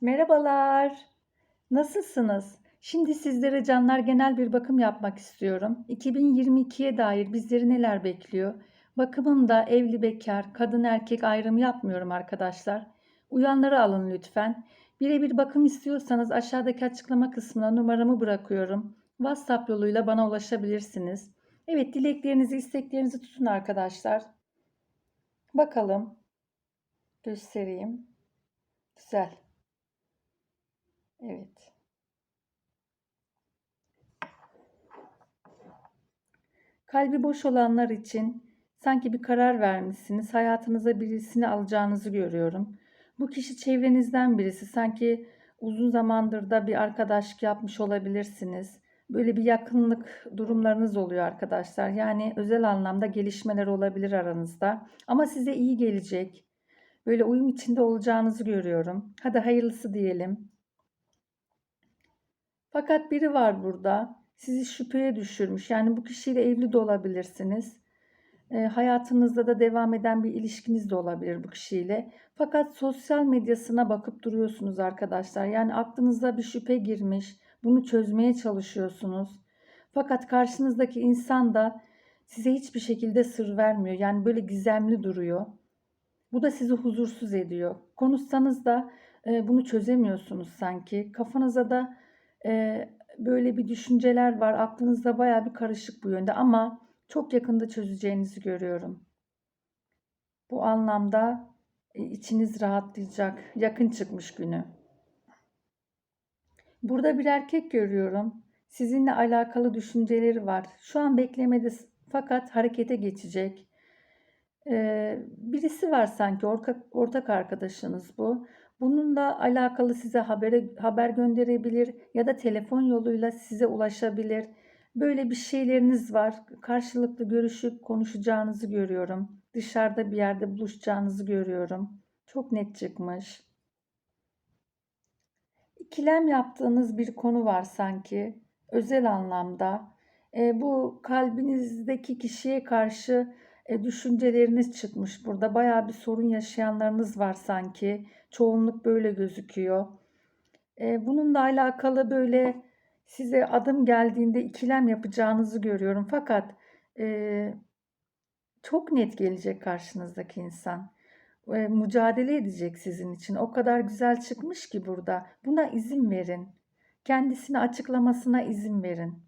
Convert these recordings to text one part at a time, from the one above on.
Merhabalar. Nasılsınız? Şimdi sizlere canlar genel bir bakım yapmak istiyorum. 2022'ye dair bizleri neler bekliyor? Bakımımda evli bekar, kadın erkek ayrımı yapmıyorum arkadaşlar. Uyanları alın lütfen. Birebir bakım istiyorsanız aşağıdaki açıklama kısmına numaramı bırakıyorum. WhatsApp yoluyla bana ulaşabilirsiniz. Evet, dileklerinizi, isteklerinizi tutun arkadaşlar. Bakalım. Göstereyim. Güzel. Evet. Kalbi boş olanlar için sanki bir karar vermişsiniz. Hayatınıza birisini alacağınızı görüyorum. Bu kişi çevrenizden birisi. Sanki uzun zamandır da bir arkadaşlık yapmış olabilirsiniz. Böyle bir yakınlık durumlarınız oluyor arkadaşlar. Yani özel anlamda gelişmeler olabilir aranızda. Ama size iyi gelecek. Böyle uyum içinde olacağınızı görüyorum. Hadi hayırlısı diyelim. Fakat biri var burada. Sizi şüpheye düşürmüş. Yani bu kişiyle evli de olabilirsiniz. E, hayatınızda da devam eden bir ilişkiniz de olabilir bu kişiyle. Fakat sosyal medyasına bakıp duruyorsunuz arkadaşlar. Yani aklınıza bir şüphe girmiş. Bunu çözmeye çalışıyorsunuz. Fakat karşınızdaki insan da size hiçbir şekilde sır vermiyor. Yani böyle gizemli duruyor. Bu da sizi huzursuz ediyor. Konuşsanız da e, bunu çözemiyorsunuz sanki. Kafanıza da e, böyle bir düşünceler var. Aklınızda baya bir karışık bu yönde ama çok yakında çözeceğinizi görüyorum. Bu anlamda e, içiniz rahatlayacak. Yakın çıkmış günü. Burada bir erkek görüyorum. Sizinle alakalı düşünceleri var. Şu an beklemede fakat harekete geçecek. Ee, birisi var sanki ortak, ortak arkadaşınız bu. Bununla alakalı size habere, haber gönderebilir ya da telefon yoluyla size ulaşabilir. Böyle bir şeyleriniz var. Karşılıklı görüşüp konuşacağınızı görüyorum. Dışarıda bir yerde buluşacağınızı görüyorum. Çok net çıkmış. İkilem yaptığınız bir konu var sanki. Özel anlamda. E, bu kalbinizdeki kişiye karşı e, düşünceleriniz çıkmış burada. Bayağı bir sorun yaşayanlarınız var sanki. Çoğunluk böyle gözüküyor. E, bununla alakalı böyle size adım geldiğinde ikilem yapacağınızı görüyorum. Fakat e, çok net gelecek karşınızdaki insan. E, mücadele edecek sizin için. O kadar güzel çıkmış ki burada. Buna izin verin. Kendisini açıklamasına izin verin.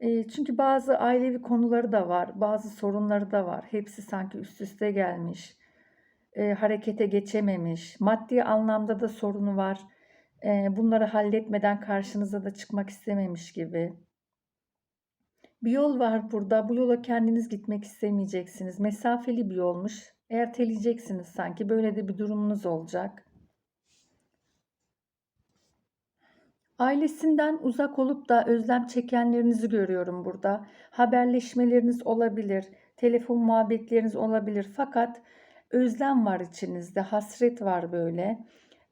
E, çünkü bazı ailevi konuları da var, bazı sorunları da var. Hepsi sanki üst üste gelmiş, e, harekete geçememiş, maddi anlamda da sorunu var. E, bunları halletmeden karşınıza da çıkmak istememiş gibi. Bir yol var burada. Bu yola kendiniz gitmek istemeyeceksiniz. Mesafeli bir yolmuş. Erteleyeceksiniz sanki. Böyle de bir durumunuz olacak. Ailesinden uzak olup da özlem çekenlerinizi görüyorum burada. Haberleşmeleriniz olabilir, telefon muhabbetleriniz olabilir. Fakat özlem var içinizde, hasret var böyle.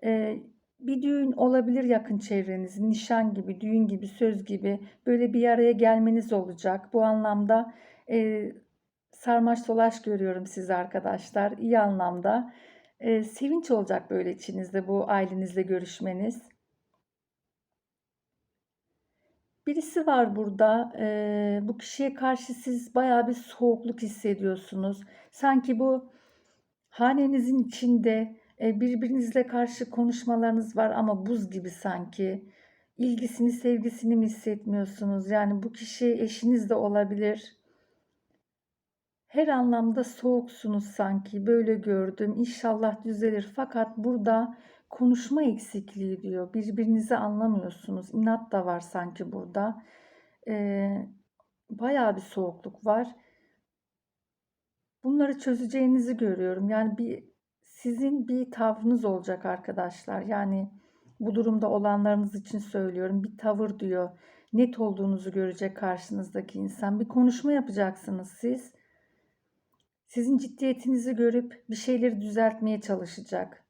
Ee, bir düğün olabilir yakın çevrenizin, nişan gibi, düğün gibi, söz gibi böyle bir araya gelmeniz olacak. Bu anlamda e, sarmaş dolaş görüyorum sizi arkadaşlar, iyi anlamda. E, sevinç olacak böyle içinizde bu ailenizle görüşmeniz. Birisi var burada. Eee, bu kişiye karşı siz bayağı bir soğukluk hissediyorsunuz. Sanki bu hanenizin içinde e, birbirinizle karşı konuşmalarınız var ama buz gibi sanki. İlgisini, sevgisini mi hissetmiyorsunuz? Yani bu kişi eşiniz de olabilir. Her anlamda soğuksunuz sanki. Böyle gördüm. İnşallah düzelir. Fakat burada konuşma eksikliği diyor. Birbirinizi anlamıyorsunuz. İnat da var sanki burada. Ee, bayağı bir soğukluk var. Bunları çözeceğinizi görüyorum. Yani bir sizin bir tavrınız olacak arkadaşlar. Yani bu durumda olanlarınız için söylüyorum. Bir tavır diyor. Net olduğunuzu görecek karşınızdaki insan. Bir konuşma yapacaksınız siz. Sizin ciddiyetinizi görüp bir şeyleri düzeltmeye çalışacak.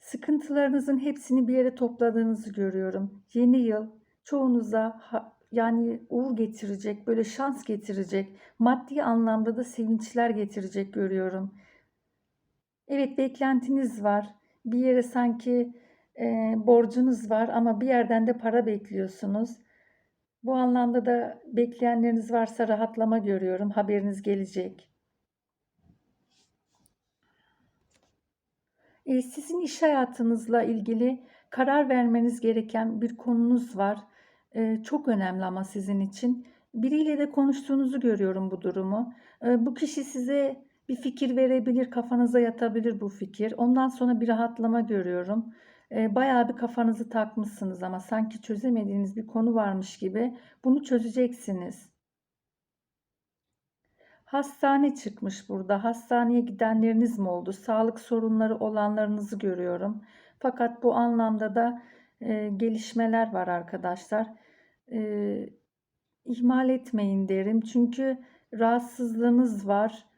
Sıkıntılarınızın hepsini bir yere topladığınızı görüyorum. Yeni yıl çoğunuza yani uğur getirecek, böyle şans getirecek, maddi anlamda da sevinçler getirecek görüyorum. Evet, beklentiniz var. Bir yere sanki, eee, borcunuz var ama bir yerden de para bekliyorsunuz. Bu anlamda da bekleyenleriniz varsa rahatlama görüyorum. Haberiniz gelecek. Eee, sizin iş hayatınızla ilgili karar vermeniz gereken bir konunuz var. Eee, çok önemli ama sizin için. Biriyle de konuştuğunuzu görüyorum bu durumu. Eee, bu kişi size bir fikir verebilir, kafanıza yatabilir bu fikir. Ondan sonra bir rahatlama görüyorum. Eee, bayağı bir kafanızı takmışsınız ama sanki çözemediğiniz bir konu varmış gibi bunu çözeceksiniz. Hastane çıkmış burada. Hastaneye gidenleriniz mi oldu? Sağlık sorunları olanlarınızı görüyorum. Fakat bu anlamda da eee, gelişmeler var arkadaşlar. Eee, ihmal etmeyin derim. Çünkü rahatsızlığınız var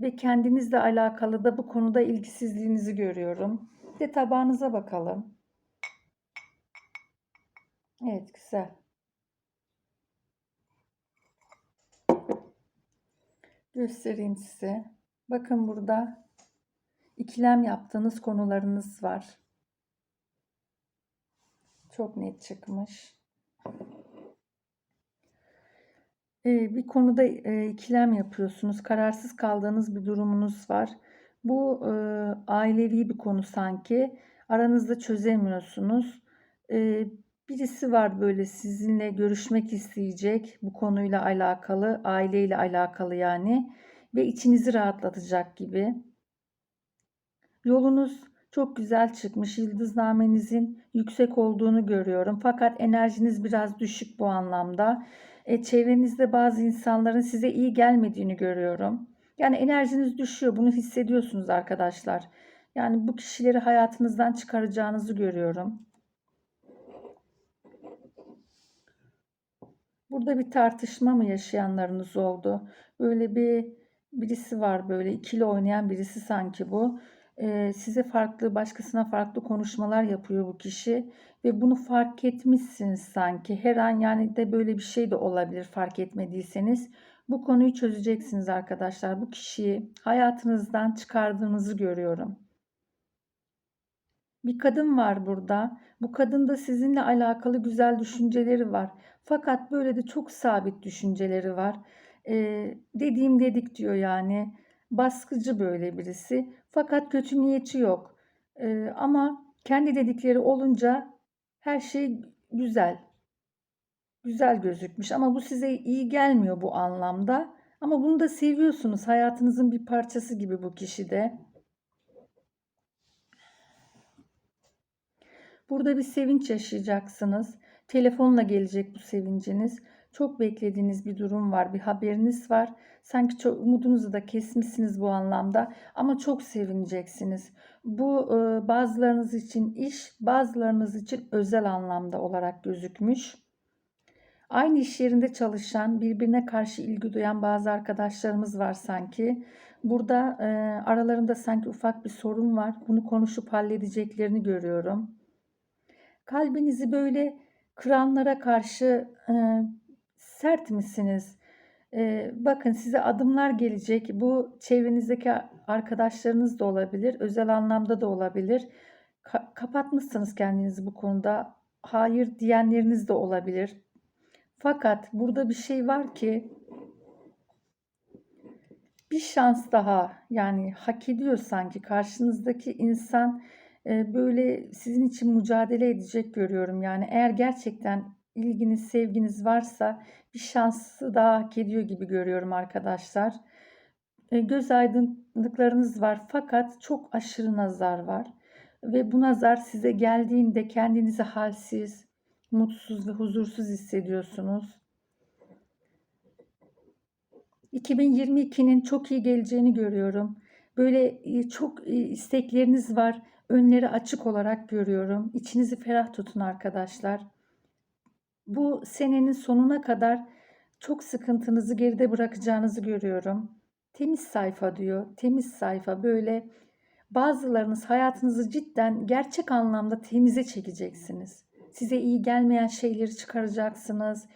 ve kendinizle alakalı da bu konuda ilgisizliğinizi görüyorum. Bir de tabağınıza bakalım. Evet, güzel. Göstereyim size. Bakın burada ikilem yaptığınız konularınız var. Çok net çıkmış. Eee, bir konuda, eee, ikilem yapıyorsunuz. Kararsız kaldığınız bir durumunuz var. Bu, eee, ailevi bir konu sanki. Aranızda çözemiyorsunuz. Eee, birisi var böyle sizinle görüşmek isteyecek bu konuyla alakalı, aileyle alakalı yani ve içinizi rahatlatacak gibi. Yolunuz çok güzel çıkmış. Yıldıznamenizin yüksek olduğunu görüyorum. Fakat enerjiniz biraz düşük bu anlamda. E, çevrenizde bazı insanların size iyi gelmediğini görüyorum. Yani enerjiniz düşüyor. Bunu hissediyorsunuz arkadaşlar. Yani bu kişileri hayatınızdan çıkaracağınızı görüyorum. Burada bir tartışma mı yaşayanlarınız oldu? Böyle bir birisi var böyle ikili oynayan birisi sanki bu. Size farklı, başkasına farklı konuşmalar yapıyor bu kişi ve bunu fark etmişsiniz sanki. Her an yani de böyle bir şey de olabilir fark etmediyseniz. Bu konuyu çözeceksiniz arkadaşlar. Bu kişiyi hayatınızdan çıkardığınızı görüyorum. Bir kadın var burada. Bu kadın da sizinle alakalı güzel düşünceleri var. Fakat böyle de çok sabit düşünceleri var. Eee, dediğim dedik diyor yani. Baskıcı böyle birisi. Fakat kötü niyeti yok. Eee, ama kendi dedikleri olunca her şey güzel. Güzel gözükmüş ama bu size iyi gelmiyor bu anlamda. Ama bunu da seviyorsunuz. Hayatınızın bir parçası gibi bu kişi de. Burada bir sevinç yaşayacaksınız. Telefonla gelecek bu sevinciniz. Çok beklediğiniz bir durum var, bir haberiniz var. Sanki çok umudunuzu da kesmişsiniz bu anlamda ama çok sevineceksiniz. Bu e, bazılarınız için iş, bazılarınız için özel anlamda olarak gözükmüş. Aynı iş yerinde çalışan, birbirine karşı ilgi duyan bazı arkadaşlarımız var sanki. Burada e, aralarında sanki ufak bir sorun var. Bunu konuşup halledeceklerini görüyorum. Kalbinizi böyle kıranlara karşı e, sert misiniz? E, bakın size adımlar gelecek. Bu çevrenizdeki arkadaşlarınız da olabilir, özel anlamda da olabilir. Ka- kapatmışsınız kendinizi bu konuda. Hayır diyenleriniz de olabilir. Fakat burada bir şey var ki bir şans daha yani hak ediyor sanki karşınızdaki insan e, böyle sizin için mücadele edecek görüyorum. Yani eğer gerçekten ilginiz, sevginiz varsa bir şansı daha hak ediyor gibi görüyorum arkadaşlar. E, göz aydınlıklarınız var fakat çok aşırı nazar var. Ve bu nazar size geldiğinde kendinizi halsiz, mutsuz ve huzursuz hissediyorsunuz. 2022'nin çok iyi geleceğini görüyorum. Böyle e, çok e, istekleriniz var. Önleri açık olarak görüyorum. İçinizi ferah tutun arkadaşlar. Bu senenin sonuna kadar çok sıkıntınızı geride bırakacağınızı görüyorum. Temiz sayfa diyor. Temiz sayfa böyle bazılarınız hayatınızı cidden gerçek anlamda temize çekeceksiniz. Size iyi gelmeyen şeyleri çıkaracaksınız.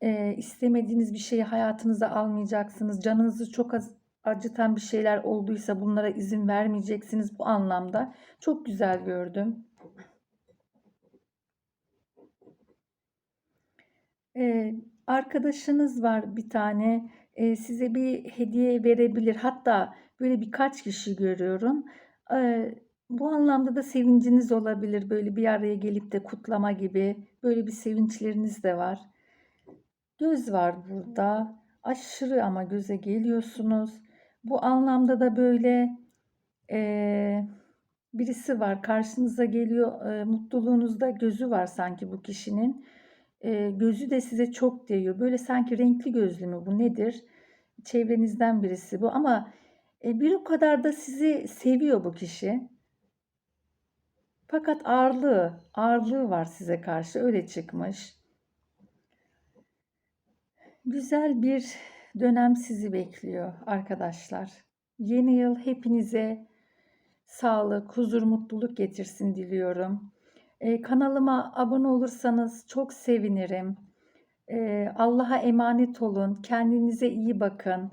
E, istemediğiniz bir şeyi hayatınıza almayacaksınız. Canınızı çok az acıtan bir şeyler olduysa bunlara izin vermeyeceksiniz bu anlamda. Çok güzel gördüm. Ee, arkadaşınız var bir tane e, size bir hediye verebilir. Hatta böyle birkaç kişi görüyorum. Ee, bu anlamda da sevinciniz olabilir. Böyle bir araya gelip de kutlama gibi böyle bir sevinçleriniz de var. Göz var burada. Aşırı ama göze geliyorsunuz. Bu anlamda da böyle eee, birisi var karşınıza geliyor. Eee, mutluluğunuzda gözü var sanki bu kişinin. Eee, gözü de size çok değiyor. Böyle sanki renkli gözlü mü bu nedir? Çevrenizden birisi bu ama e, bir o kadar da sizi seviyor bu kişi. Fakat ağırlığı, ağırlığı var size karşı öyle çıkmış. Güzel bir dönem sizi bekliyor arkadaşlar. Yeni yıl hepinize sağlık, huzur, mutluluk getirsin diliyorum. Ee, kanalıma abone olursanız çok sevinirim. Ee, Allah'a emanet olun. Kendinize iyi bakın.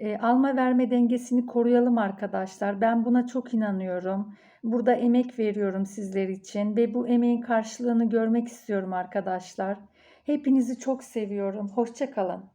Ee, alma verme dengesini koruyalım arkadaşlar. Ben buna çok inanıyorum. Burada emek veriyorum sizler için ve bu emeğin karşılığını görmek istiyorum arkadaşlar. Hepinizi çok seviyorum. Hoşça kalın.